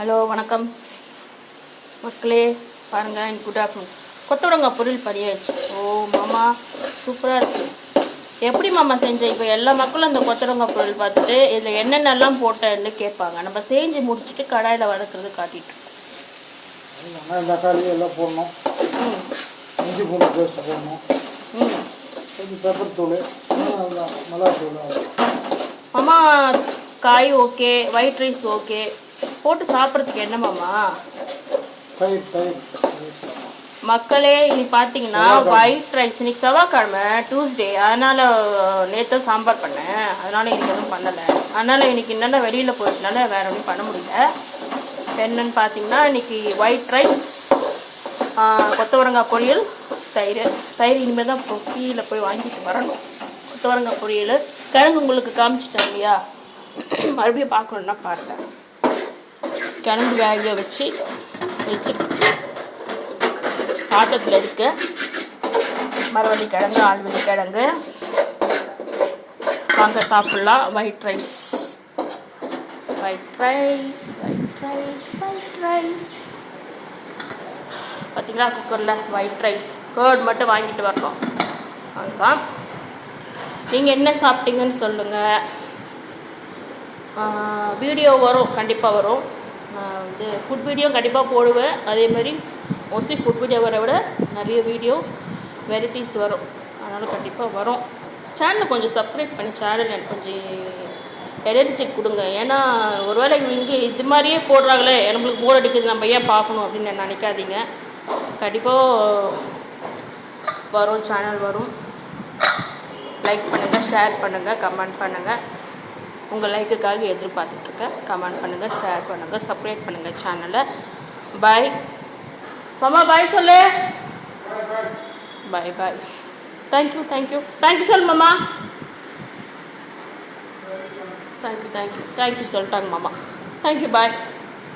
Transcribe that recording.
Hello வணக்கம். மக்களே பாருங்கள் குட் ஆஃப்டர்நூன் கொத்தவரங்காய் பொருள் பண்ணியாச்சு ஓ மாமா சூப்பராக இருக்கு. எப்படி மாமா செஞ்ச? இப்போ எல்லா மக்களும் இந்த கொத்தவரங்காய் பொருள் பார்த்துட்டு இதில் என்னென்னலாம் போட்டேன்னு கேட்பாங்க. நம்ம செஞ்சு முடிச்சுட்டு கடாயில் வதக்குறது காட்டிட்டு. வெங்காயம் தக்காளி எல்லாம் போடணும். ம். இஞ்சி பூண்டு பேஸ்ட் போடணும். ம். கொஞ்சம் பெப்பர் தூள் மிளகாத்தூள். மாமா காய் ஓகே ஒயிட் ரைஸ் ஓகே போட்டு சாப்பிட்றதுக்கு என்ன மாமா? தயிர் தயிர். தயிர் சாதம். மக்களே இன்னைக்கு பார்த்தீங்கன்னா ஒயிட் ரைஸ் இன்னைக்கு செவ்வாய்க்கிழமை டியூஸ்டே அதனால் நேற்று சாம்பார் பண்ணேன். அதனால் இன்னைக்கு எதுவும் பண்ணலை. அதனால் இன்னைக்கு என்னென்ன வெளியில் போயிட்டனால வேறு ஒன்றும் பண்ண முடியல. என்னன்னு பார்த்தீங்கன்னா இன்னைக்கு ஒயிட் ரைஸ் கொத்தவரங்காய் பொரியல் தயிர். தயிர் இனிமேல் தான் கீழே போய் வாங்கிட்டு வரணும். கொத்தவரங்காய் பொரியல். கிழங்கு உங்களுக்கு காமிச்சிட்டேன் இல்லையா? மறுபடியும் பார்க்கணுன்னா பாருங்கள் கிழங்கு வேக வச்சு வச்சு பாத்திரத்தில் இருக்கு மரவள்ளி கிழங்கு ஆழ்வள்ளி கிழங்கு வாங்க சாப்பிட்லாம் white rice white rice white rice white rice பார்த்தீங்களா குக்கரில் ஒயிட் ரைஸ் கேர்ட் மட்டும் வாங்கிட்டு வரணும். வாங்கலாம் நீங்கள் என்ன சாப்பிட்டீங்கன்னு சொல்லுங்கள் வீடியோ வரும் கண்டிப்பாக வரும். நான் வந்து ஃபுட் வீடியோ கண்டிப்பாக போடுவேன். அதே மாதிரி மோஸ்ட்லி ஃபுட் வீடியோ வர விட நிறைய வீடியோ வெரைட்டிஸ் வரும். அதனால் கண்டிப்பாக வரும். சேனலை கொஞ்சம் சப்ஸ்கிரைப் பண்ணி சேனல் எனக்கு கொஞ்சம் எனர்ஜி கொடுங்க. ஏன்னா ஒருவேளை இங்கே இது மாதிரியே போடுறாங்களே நம்மளுக்கு போர் அடிக்குது நம்ம ஏன் பார்க்கணும் அப்படின்னு நினைக்காதீங்க. கண்டிப்பாக வரும் சேனல் வரும். லைக் பண்ணுங்கள் ஷேர் பண்ணுங்கள் கமெண்ட் பண்ணுங்கள் உங்கள் லைக்குக்காக எதிர்பார்த்துட்ருக்கேன். கமெண்ட் பண்ணுங்கள் ஷேர் பண்ணுங்கள் சப்ஸ்கிரைப் பண்ணுங்கள் சேனலை பாய் மாமா பாய் சொல்லு. Bye bye thank you thank you thank you சொல் மாமா. தேங்க்யூ தேங்க்யூ தேங்க்யூ சொல்லிட்டாங்க மாமா. Thank you bye